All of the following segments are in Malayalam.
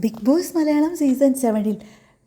ബിഗ് ബോസ് മലയാളം സീസൺ സെവനിൽ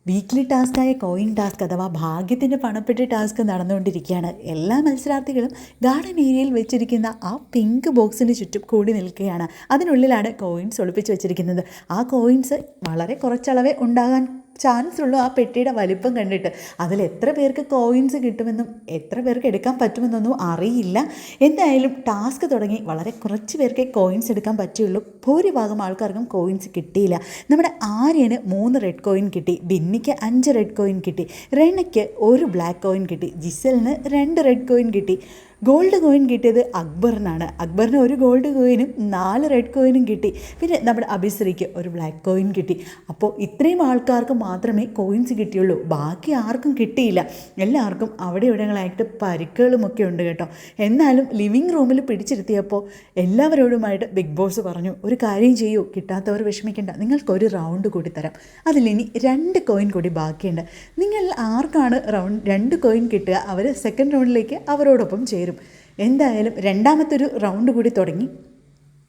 വീക്ക്ലി ടാസ്ക്കായ കോയിൻ ടാസ്ക് അഥവാ ഭാഗ്യത്തിന്റെ പണപ്പെട്ടി ടാസ്ക് നടന്നുകൊണ്ടിരിക്കുകയാണ്. എല്ലാ മത്സരാർത്ഥികളും ഗാർഡൻ ഏരിയയിൽ വെച്ചിരിക്കുന്ന ആ പിങ്ക് ബോക്സിന് ചുറ്റും കൂടി നിൽക്കുകയാണ്. അതിനുള്ളിലാണ് കോയിൻസ് ഒളിപ്പിച്ച് വെച്ചിരിക്കുന്നത്. ആ കോയിൻസ് വളരെ കുറച്ചളവേ ഉണ്ടാകാൻ ചാൻസ് ഉള്ളൂ ആ പെട്ടിയുടെ വലിപ്പം കണ്ടിട്ട്. അതിൽ എത്ര പേർക്ക് കോയിൻസ് കിട്ടുമെന്നും എത്ര പേർക്ക് എടുക്കാൻ പറ്റുമെന്നൊന്നും അറിയില്ല. എന്തായാലും ടാസ്ക് തുടങ്ങി. വളരെ കുറച്ച് പേർക്കേ കോയിൻസ് എടുക്കാൻ പറ്റുള്ളൂ. ഭൂരിഭാഗം ആൾക്കാർക്കും കോയിൻസ് കിട്ടിയില്ല. നമ്മുടെ ആര്യന് മൂന്ന് റെഡ് കോയിൻ കിട്ടി. ബിന്നിക്ക് അഞ്ച് റെഡ് കോയിൻ കിട്ടി. റെണയ്ക്ക് ഒരു ബ്ലാക്ക് കോയിൻ കിട്ടി. ജിസലിന് രണ്ട് റെഡ് കോയിൻ കിട്ടി. ഗോൾഡ് കോയിൻ കിട്ടിയത് അക്ബറിനാണ്. അക്ബറിന് ഒരു ഗോൾഡ് കോയിനും നാല് റെഡ് കോയിനും കിട്ടി. പിന്നെ നമ്മുടെ അഭിശ്രീക്ക് ഒരു ബ്ലാക്ക് കോയിൻ കിട്ടി. അപ്പോൾ ഇത്രയും ആൾക്കാർക്ക് മാത്രമേ കോയിൻസ് കിട്ടിയുള്ളൂ. ബാക്കി ആർക്കും കിട്ടിയില്ല. എല്ലാവർക്കും അവിടെ ഇവിടങ്ങളായിട്ട് പരിക്കുകളുമൊക്കെ ഉണ്ട് കേട്ടോ. എന്നാലും ലിവിങ് റൂമിൽ പിടിച്ചിരുത്തിയപ്പോൾ എല്ലാവരോടുമായിട്ട് ബിഗ് ബോസ് പറഞ്ഞു ഒരു കാര്യം ചെയ്യൂ കിട്ടാത്തവർ വിഷമിക്കേണ്ട. നിങ്ങൾക്കൊരു റൗണ്ട് കൂടി തരാം. അതിലിനി രണ്ട് കോയിൻ കൂടി ബാക്കിയുണ്ട്. നിങ്ങൾ ആർക്കാണ് റൗണ്ട് രണ്ട് കോയിൻ കിട്ടുക? അവർ സെക്കൻഡ് റൗണ്ടിലേക്ക് അവരോടൊപ്പം ചേരും. എന്തായാലും രണ്ടാമത്തെ ഒരു റൗണ്ട് കൂടി തുടങ്ങി.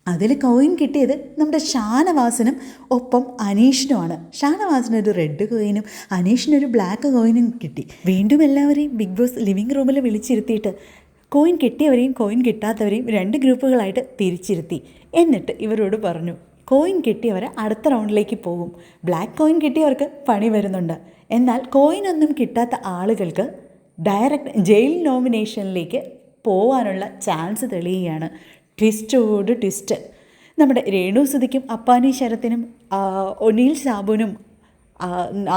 അതിൽ കോയിൻ കിട്ടിയത് നമ്മുടെ ഷാനവാസനും ഒപ്പം അനീഷിനുമാണ്. ഷാനവാസിന് ഒരു റെഡ് കോയിനും അനീഷിനൊരു ബ്ലാക്ക് കോയിനും കിട്ടി. വീണ്ടും എല്ലാവരെയും ബിഗ് ബോസ് ലിവിംഗ് റൂമിൽ വിളിച്ചിരുത്തിയിട്ട് കോയിൻ കിട്ടിയവരെയും കോയിൻ കിട്ടാത്തവരെയും രണ്ട് ഗ്രൂപ്പുകളായിട്ട് തിരിച്ചിരുത്തി. എന്നിട്ട് ഇവരോട് പറഞ്ഞു കോയിൻ കിട്ടിയവർ അടുത്ത റൗണ്ടിലേക്ക് പോകും. ബ്ലാക്ക് കോയിൻ കിട്ടിയവർക്ക് പണി വരുന്നുണ്ട്. എന്നാൽ കോയിനൊന്നും കിട്ടാത്ത ആളുകൾക്ക് ഡയറക്റ്റ് ജയിൽ നോമിനേഷനിലേക്ക് പോകാനുള്ള ചാൻസ് തെളിയുകയാണ്. ട്വിസ്റ്റോട് ട്വിസ്റ്റ് നമ്മുടെ രേണു സുധിക്കും അപ്പാനി ശരത്തിനും ഒനീൽ സാബുനും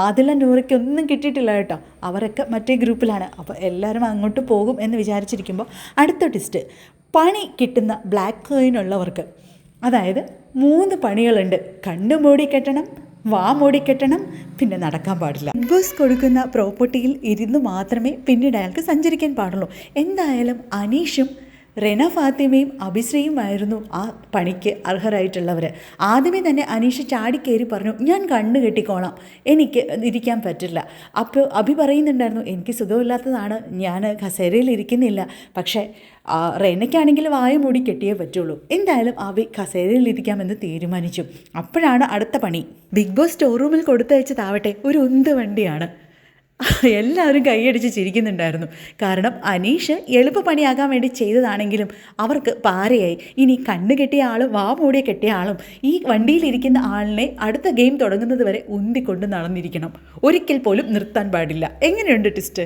ആദില നൂറയ്ക്കൊന്നും കിട്ടിയിട്ടില്ല കേട്ടോ. അവരൊക്കെ മറ്റേ ഗ്രൂപ്പിലാണ്. അപ്പോൾ എല്ലാവരും അങ്ങോട്ട് പോകും എന്ന് വിചാരിച്ചിരിക്കുമ്പോൾ അടുത്ത ട്വിസ്റ്റ് പണി കിട്ടുന്ന ബ്ലാക്ക് കോയിൻ ഉള്ളവർക്ക്. അതായത് മൂന്ന് പണികളുണ്ട്. കണ്ണും മൂടി കെട്ടണം വാ മൂടിക്കെട്ടണം പിന്നെ നടക്കാൻ പാടില്ല. ബിഗ് ബോസ് കൊടുക്കുന്ന പ്രോപ്പർട്ടിയിൽ ഇരുന്ന് മാത്രമേ പിന്നീട് അയാൾക്ക് സഞ്ചരിക്കാൻ പാടുള്ളൂ. എന്തായാലും അനീഷും റെന ഫാത്തിമയും അഭിശ്രീയുമായിരുന്നു ആ പണിക്ക് അർഹരായിട്ടുള്ളവർ ആദ്യമേ തന്നെ അനീഷ് ചാടിക്കേറി പറഞ്ഞു ഞാൻ കണ്ണു കെട്ടിക്കോളാം. എനിക്ക് ഇരിക്കാൻ പറ്റില്ല. അപ്പോൾ അഭി പറയുന്നുണ്ടായിരുന്നു എനിക്ക് സുഖമില്ലാത്തതാണ്. ഞാൻ കസേരയിൽ ഇരിക്കുന്നില്ല. പക്ഷേ റെനയ്ക്കാണെങ്കിൽ വായ മൂടി കെട്ടിയേ പറ്റുള്ളൂ. എന്തായാലും അഭി കസേരയിൽ ഇരിക്കാമെന്ന് തീരുമാനിച്ചു. അപ്പോഴാണ് അടുത്ത പണി. ബിഗ് ബോസ് സ്റ്റോർ റൂമിൽ കൊടുത്തയച്ചതാവട്ടെ ഒരു ഉന്ത് വണ്ടിയാണ്. എല്ലാവരും കൈയടിച്ച് ചിരിക്കുന്നുണ്ടായിരുന്നു. കാരണം അനീഷ് എളുപ്പപ്പണിയാകാൻ വേണ്ടി ചെയ്തതാണെങ്കിലും അവർക്ക് പാരയായി. ഇനി കണ്ണ് കെട്ടിയ ആളും വാ മൂടിയ കെട്ടിയ ആളും ഈ വണ്ടിയിലിരിക്കുന്ന ആളിനെ അടുത്ത ഗെയിം തുടങ്ങുന്നത് വരെ ഉന്തിക്കൊണ്ട് നടന്നിരിക്കണം. ഒരിക്കൽ പോലും നിർത്താൻ പാടില്ല. എങ്ങനെയുണ്ട് ടിസ്റ്റ്